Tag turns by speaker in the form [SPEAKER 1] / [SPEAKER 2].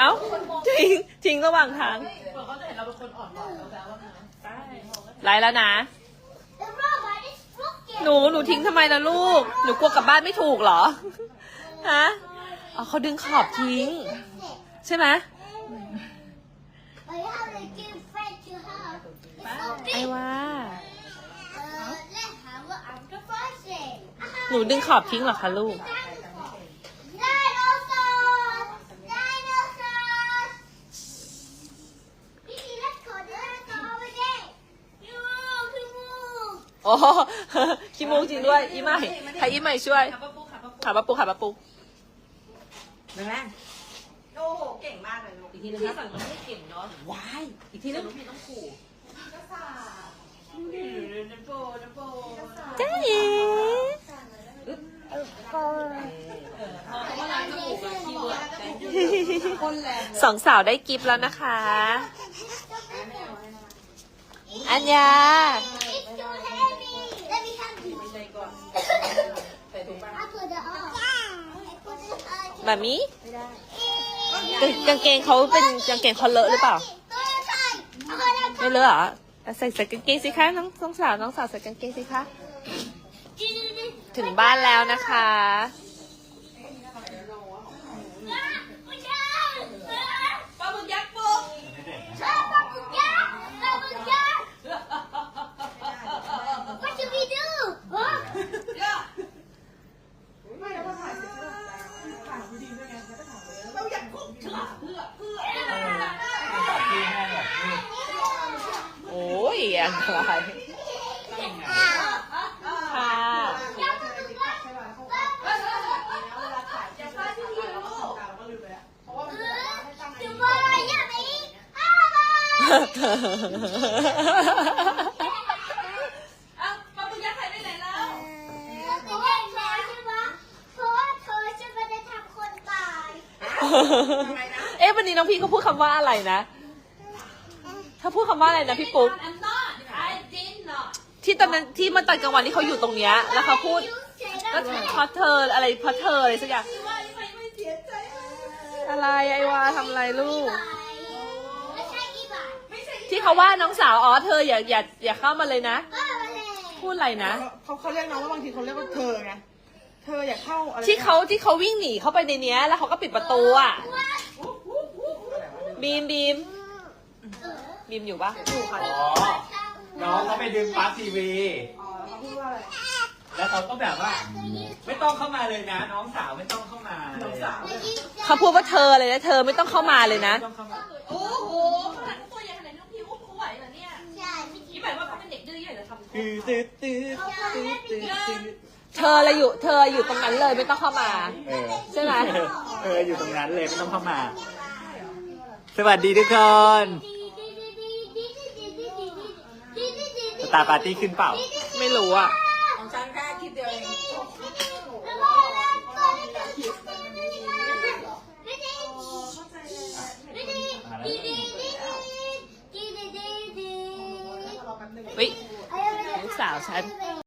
[SPEAKER 1] เอ้าทิ้งทิ้งระหว่างทาง
[SPEAKER 2] เขาจะเห็นเราเป็นคนอ่อนหวานแล้วแล้วนะใช่
[SPEAKER 1] ไลฟ์แล้วนะหนูหนูทิ้งทำไมล่ะลูก หนูกลัวกลับบ้านไม่ถูกเหรอ ฮะอ๋อเขาดึงขอบทิ้ง ใช่ไหม
[SPEAKER 3] I have a good friend to have. It's
[SPEAKER 1] ไอ้ว่า
[SPEAKER 3] Uh, let's have an after Friday.
[SPEAKER 1] หนูดึงขอบทิ้งเหรอคะลูก
[SPEAKER 3] Dinosaurs! Move.
[SPEAKER 1] โอ้ขี้มูกจริงด้วย อีใหม่ใครอีใหม่ช่วย
[SPEAKER 2] ขับปะปุ๊ขับปะปุ๊
[SPEAKER 1] ขาปะปุกขาปะปุก
[SPEAKER 4] แรง
[SPEAKER 2] โอ้โหเก่งมากเลยลูก
[SPEAKER 4] อีกทีนึง
[SPEAKER 2] ที่
[SPEAKER 4] ครับ
[SPEAKER 2] สั่งมันไม่เก่งเนาะ
[SPEAKER 4] วายอีกทีนึง
[SPEAKER 2] น้องพี่ต้องขู่ก็สาน้ำโบน้ำโบ
[SPEAKER 1] เจ๊อี
[SPEAKER 2] พอเขามาล้างจมูกอะคีย์เวิร์ด
[SPEAKER 4] คนแรง
[SPEAKER 1] สองสาวได้กิฟต์แล้วนะคะ อัญญา
[SPEAKER 3] It's too heavy. Let me help you.
[SPEAKER 2] ใจก่อน ใส่ถุงบ้าง
[SPEAKER 3] I put it on. I put it on.
[SPEAKER 1] แบบนี้กางกางเกงเขาเป็นกางเกงเขาเลอะหรือเปล่า ไม่เลอะเหรออะใส่ใส่กางเกงสิคะน้องน้องสาวน้องสาวใส่กางเกงสิคะ ถึงบ้านแล้วนะคะ
[SPEAKER 2] ปลาหมึกยักษ์ปุ๊บ
[SPEAKER 3] What should we do? Huh?
[SPEAKER 2] เราอยากปุ๊บเชื่อเพื่อเพื่อ
[SPEAKER 1] โอ้ยอันตรายค่ะ
[SPEAKER 3] Tomorrow, yummy.
[SPEAKER 2] อ้าวปลาหมึกยักษ์หายไปไหนแล้ว
[SPEAKER 3] เพราะว่าเธอใช่ไหมเพราะว่าเธอจะมาทำคนตาย
[SPEAKER 1] เอ๊ะวันนี้น้องพี่เขาพูดคำว่าอะไรนะ ถ้าพูดคำว่าอะไรนะพี่ปุ๊ก ที่ตอนนั้นที่เมื่อตอนกลางวันที่เขาอยู่ตรงเนี้ยแล้วเขาพูดก็เพราะเธออะไรเพราะเธออะไรสักอย่าง
[SPEAKER 2] ว่าไอ้ไม่ไม่เสียใจ
[SPEAKER 1] อะไรไอวาทำอะไรลูก
[SPEAKER 3] ไม่ใช่อีบา
[SPEAKER 2] ไม่ใช่
[SPEAKER 1] ที่เขาว่าน้องสาวอ๋อเธออย่าอย่าอย่าเข้ามาเลยนะ
[SPEAKER 3] ก็มาเลย
[SPEAKER 1] พูดอะไรนะ
[SPEAKER 4] เขาเขาเรียกน้องว่าบางทีเขาเรียกว่าเธอไงเธออย่าเข้าอะไร
[SPEAKER 1] ที่เขาที่เขาวิ่งหนีเข้าไปในเนี้ย แล้วเขาก็ปิดประตูอะบีมบีมบีมอยู่ปะอยู่ค่ะ
[SPEAKER 5] ดึงปลั๊กทีวี
[SPEAKER 4] อ๋อเขาพูดว่าอะไร
[SPEAKER 5] แล้วเขาก็แบบว่า ไม่ต้องเข้ามาเลยนะ น้องสาวไม่ต้องเข้ามา
[SPEAKER 4] น้องสาว
[SPEAKER 1] เขาพูดว่าเธอเลยนะเธอไม่ต้องเข้ามาเลยนะ
[SPEAKER 5] ไม่ต้องเข้ามา
[SPEAKER 2] โอ้โหขนาดเขาตัวใหญ่ขนาดนี้น้องพี่อุ้มเขาไหวเหรอเนี่ย
[SPEAKER 3] ใช่ไม่
[SPEAKER 2] นี่หมายว่าเขาเป็นเด็กดื้อใหญ่เหรอทำ
[SPEAKER 5] ตื้อตื้อตื้อตื้อตื้อตื้อ
[SPEAKER 1] เธอเลยอยู่ เธออยู่ตรงนั้นเลยไม่ต้องเข้ามา
[SPEAKER 5] เออ
[SPEAKER 1] ใช่ไหม
[SPEAKER 5] เอออยู่ตรงนั้นเลยไม่ต้องเข้ามา สวัสดีทุกคน ส ตาร์ปาร์ตี้ขึ้นเปล่า
[SPEAKER 1] ไม่รู้อะ
[SPEAKER 4] ของฉันแค่คิดเดียวเอง
[SPEAKER 1] เฮ้ยลูกสาวฉัน
[SPEAKER 3] เ